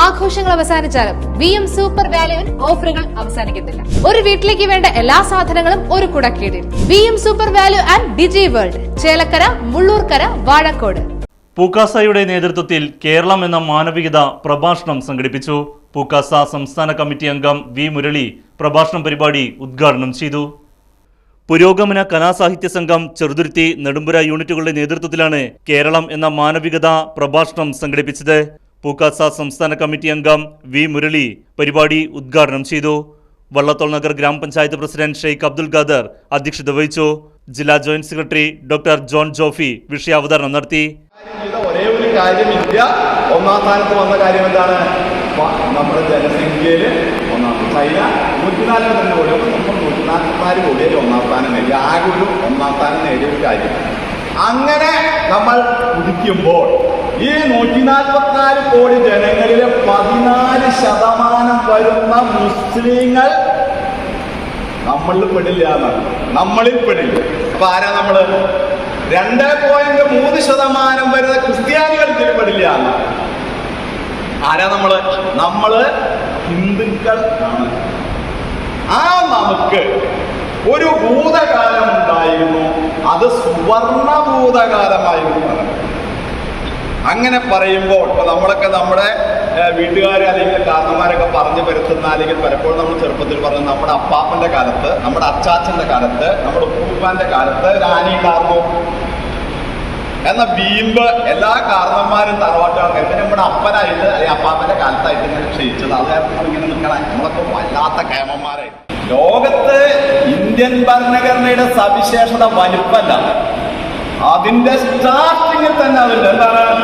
ആഘോഷങ്ങൾ അവസാനിച്ചാലും V M super വാല്യുവിൽ ഓഫറുകൾ അവസാനിക്കുന്നില്ല ഒരു വീട്ടിലേക്ക് വേണ്ട എല്ലാ സാധനങ്ങളും ഒരു കുടക്കീടിൽ. V M super value and digi world Chelakkara Mullurkara Vazhakkode. പൂക്കാസയുടെ നേതൃത്വത്തിൽ കേരളം എന്ന മാനവികത പ്രഭാഷണം സംഘടിപ്പിച്ചു. പൂക്കാസ സംസ്ഥാന കമ്മിറ്റി അംഗം വി മുരളി പ്രഭാഷണം പരിപാടി ഉദ്ഘാടനം ചെയ്തു. പുരോഗമന കലാസാഹിത്യ സംഘം ചെറുതുരുത്തി നെടുമ്പുര യൂണിറ്റുകളുടെ നേതൃത്വത്തിലാണ് കേരളം എന്ന മാനവികത പ്രഭാഷണം സംഘടിപ്പിച്ചത്. പൂക്കാസ സംസ്ഥാന കമ്മിറ്റി അംഗം വി മുരളി പരിപാടി ഉദ്ഘാടനം ചെയ്തു. വള്ളത്തോൾ നഗർ ഗ്രാമപഞ്ചായത്ത് പ്രസിഡന്റ് ഷെയ്ഖ് അബ്ദുൽ ഖാദർ അധ്യക്ഷത വഹിച്ചു. ജില്ലാ joint secretary doctor John Jofi വിഷയാവതരണം നടത്തി. ഒരേ ഒരു കാര്യം ഇന്ത്യ ഒന്നാം സ്ഥാനത്ത് വന്ന കാര്യം എന്താണ്? നമ്മുടെ ജനസംഖ്യയിൽ ഒന്നാം ചൈന നൂറ്റി നാൽപ്പത്തിരണ്ട് കോടി നമ്മൾ നൂറ്റി നാൽപ്പത്തിനാല് കോടിയിൽ ഒന്നാം സ്ഥാനം നേടി. ആകെ ഒരു ഒന്നാം സ്ഥാനം നേടിയ ഒരു കാര്യം. അങ്ങനെ നമ്മൾ കുതിക്കുമ്പോൾ ഈ നൂറ്റി നാൽപ്പത്തിനാല് കോടി ജനങ്ങളിലെ പതിനാല് ശതമാനം വരുന്ന മുസ്ലിങ്ങൾ നമ്മളിൽ പെടില്ല എന്നാണ്. നമ്മളിൽ പെടില്ല. അപ്പൊ ആരാ നമ്മൾ? രണ്ട് പോയിന്റ് മൂന്ന് ശതമാനം വരുന്ന ക്രിസ്ത്യാനികൾ പെടില്ല ആരാ നമ്മൾ? നമ്മൾ ഹിന്ദുക്കൾ ആണ്. ആ നമുക്ക് ഒരു ഭൂതകാലം ഉണ്ടായിരുന്നു. അത് സുവർണ ഭൂതകാലമായിരുന്നു. അങ്ങനെ പറയുമ്പോൾ ഇപ്പൊ നമ്മളൊക്കെ നമ്മുടെ വീട്ടുകാർ അല്ലെങ്കിൽ കാരണന്മാരൊക്കെ പറഞ്ഞു വരുത്തുന്ന അല്ലെങ്കിൽ പലപ്പോഴും നമ്മൾ ചെറുപ്പത്തിൽ പറഞ്ഞു നമ്മുടെ അപ്പാപ്പന്റെ കാലത്ത് നമ്മുടെ അച്ചാച്ചന്റെ കാലത്ത് നമ്മുടെ ഉപ്പൂപ്പാന്റെ കാലത്ത് രാനി ഉണ്ടായിരുന്നു. എന്ന വീമ്പ് എല്ലാ കാരണന്മാരും തറവാട്ടാണ് പിന്നെ നമ്മുടെ അപ്പനായിട്ട് അല്ലെങ്കിൽ അപ്പാപ്പന്റെ കാലത്തായിട്ട് ഇങ്ങനെ ക്ഷയിച്ചത്. അത് ഇങ്ങനെ നിൽക്കണം നമ്മളൊക്കെ വല്ലാത്ത കേമന്മാരെ ലോകത്ത് ഇന്ത്യൻ ഭരണഘടനയുടെ സവിശേഷത വലുപ്പല്ല. അതിന്റെ സ്റ്റാർട്ടിങ്ങിൽ തന്നെ അവരുടെ എന്താണ്?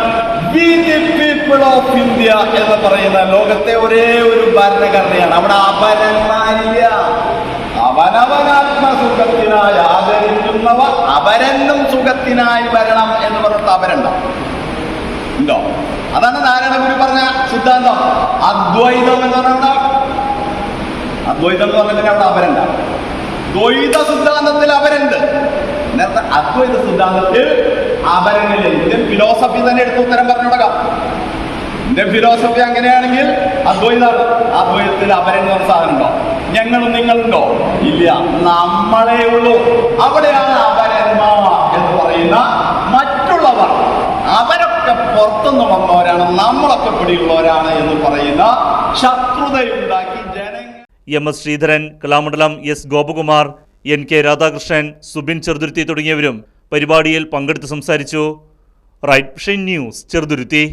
We the people of India എന്ന് പറയുന്ന ലോകത്തെ ഒരേ ഒരു ഭരണഘടനയാണ്. അവിടെ അപരന്മാരില്ല. അവനവനാത്മസുഖത്തിനായി ആദരിക്കുന്നവ അവരെന്നും സുഖത്തിനായി വരണം എന്ന് പറഞ്ഞിട്ട് അവരണ്ട ഉണ്ടോ? അതാണ് നാരായണ ഗുരു പറഞ്ഞ സിദ്ധാന്തം. അദ്വൈതം എന്ന് പറഞ്ഞാൽ അദ്വൈതം എന്ന് പറഞ്ഞാൽ അവിടെ അവരണ്ട ദ്വൈത സിദ്ധാന്തത്തിൽ അവരുണ്ട് നേരത്തെ അദ്വൈത സിദ്ധാന്തത്തിൽ അവരനില്ല ഇന്ത്യൻ ഫിലോസഫി തന്നെ എടുത്ത് ഉത്തരം പറഞ്ഞുകൊടുക്കാം. ഇന്ത്യൻ ഫിലോസഫി അങ്ങനെയാണെങ്കിൽ അദ്വൈതാണ് അദ്വൈതത്തിൽ അപരങ്ങൾ പറഞ്ഞ സാധനം ഉണ്ടോ? ഞങ്ങളും നിങ്ങളുണ്ടോ? ഇല്ല. നമ്മളേ ഉള്ളൂ. അവിടെയാണ് അവരന്മാർ എന്ന് പറയുന്ന മറ്റുള്ളവർ. അവരൊക്കെ പുറത്തുനിന്ന് വന്നവരാണ്. നമ്മളൊക്കെ പിടിയുള്ളവരാണ് എന്ന് പറയുന്ന ശത്രുതയുണ്ടാക്കി ജനങ്ങൾ M S Sreedharan Kalamandalam S Gopakumar N K Radhakrishnan Subin Cheruthuruthy തുടങ്ങിയവരും പരിപാടിയിൽ പങ്കെടുത്ത് സംസാരിച്ചു. Right news Cheruthuruthy.